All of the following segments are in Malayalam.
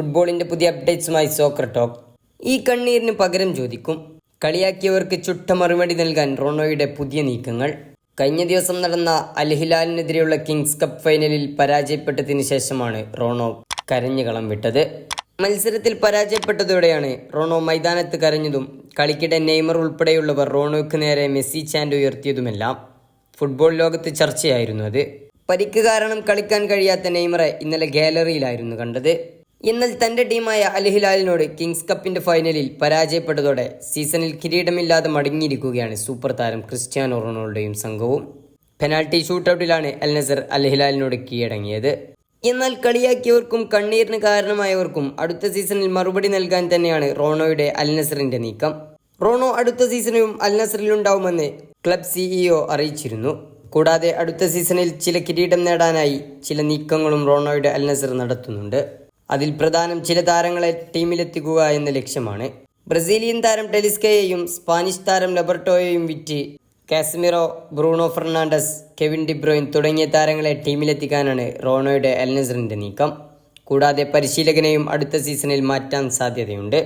ഫുട്ബോളിന്റെ പുതിയ അപ്ഡേറ്റ്സുമായി സോക്കർ ടോക്ക് ഈ കണ്ണീരിന് പകരം ചോദിക്കും കളിയാക്കിയവർക്ക് ചുട്ട മറുപടി നൽകാൻ റോണോയുടെ പുതിയ നീക്കങ്ങൾ. കഴിഞ്ഞ ദിവസം നടന്ന അൽഹിലാലിനെതിരെയുള്ള കിങ്സ് കപ്പ് ഫൈനലിൽ പരാജയപ്പെട്ടതിന് ശേഷമാണ് റോണോ കരഞ്ഞു കളം വിട്ടത്. മത്സരത്തിൽ പരാജയപ്പെട്ടതോടെയാണ് റോണോ മൈതാനത്ത് കരഞ്ഞതും കളിക്കിടെ നെയ്മർ ഉൾപ്പെടെയുള്ളവർ റോണോയ്ക്ക് നേരെ മെസ്സി ചാൻഡ് ഉയർത്തിയതുമെല്ലാം ഫുട്ബോൾ ലോകത്ത് ചർച്ചയായിരുന്നു അത്. പരിക്ക് കാരണം കളിക്കാൻ കഴിയാത്ത നെയ്മറെ ഇന്നലെ ഗാലറിയിലായിരുന്നു കണ്ടത്. എന്നാൽ തന്റെ ടീമായ അൽഹിലാലിനോട് കിങ്സ് കപ്പിന്റെ ഫൈനലിൽ പരാജയപ്പെട്ടതോടെ സീസണിൽ കിരീടമില്ലാതെ മടങ്ങിയിരിക്കുകയാണ് സൂപ്പർ താരം ക്രിസ്ത്യാനോ റൊണാൾഡോയും സംഘവും. പെനാൽറ്റി ഷൂട്ടൌട്ടിലാണ് അൽ നസർ അൽഹിലാലിനോട് കീഴടങ്ങിയത്. എന്നാൽ കളിയാക്കിയവർക്കും കണ്ണീരിന് കാരണമായവർക്കും അടുത്ത സീസണിൽ മറുപടി നൽകാൻ തന്നെയാണ് റോണോയുടെ അൽ നസറിന്റെ നീക്കം. റോണോ അടുത്ത സീസണിലും അൽ നസറിലുണ്ടാവുമെന്ന് ക്ലബ് സിഇഒ അറിയിച്ചിരുന്നു. കൂടാതെ അടുത്ത സീസണിൽ ചില കിരീടം നേടാനായി ചില നീക്കങ്ങളും റോണോയുടെ അൽ നസർ നടത്തുന്നുണ്ട്. അതിൽ പ്രധാനം ചില താരങ്ങളെ ടീമിലെത്തിക്കുക എന്ന ലക്ഷ്യമാണ്. ബ്രസീലിയൻ താരം ടെലിസ്കയെയും സ്പാനിഷ് താരം ലബർട്ടോയെയും വിറ്റ് Casemiro Bruno Fernandes Kevin De Bruyne തുടങ്ങിയ താരങ്ങളെ ടീമിലെത്തിക്കാനാണ് റോണോയുടെ എൽനസറിന്റെ നീക്കം. കൂടാതെ പരിശീലകനെയും അടുത്ത സീസണിൽ മാറ്റാൻ സാധ്യതയുണ്ട്.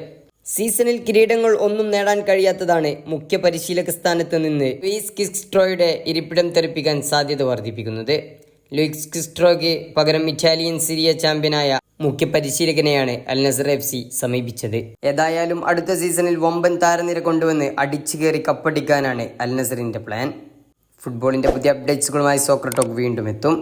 സീസണിൽ കിരീടങ്ങൾ ഒന്നും നേടാൻ കഴിയാത്തതാണ് മുഖ്യ പരിശീലക സ്ഥാനത്ത് നിന്ന് ലൂയിസ് കിസ്ട്രോയുടെ ഇരിപ്പിടം തെറിപ്പിക്കാൻ സാധ്യത വർദ്ധിപ്പിക്കുന്നത്. ലൂയിസ് കിസ്ട്രോയ്ക്ക് പകരം ഇറ്റാലിയൻ സിരിയ ചാമ്പ്യനായ മുഖ്യ പരിശീലകനെയാണ് അൽ നസർ എഫ് സി സമീപിച്ചത്. ഏതായാലും അടുത്ത സീസണിൽ വമ്പൻ താരനിര കൊണ്ടുവന്ന് അടിച്ചു കയറി കപ്പടിക്കാനാണ് അൽ നസറിന്റെ പ്ലാൻ. ഫുട്ബോളിന്റെ പുതിയ അപ്ഡേറ്റ്സുകളുമായി സോക്രട്ടോക്ക് വീണ്ടും എത്തും.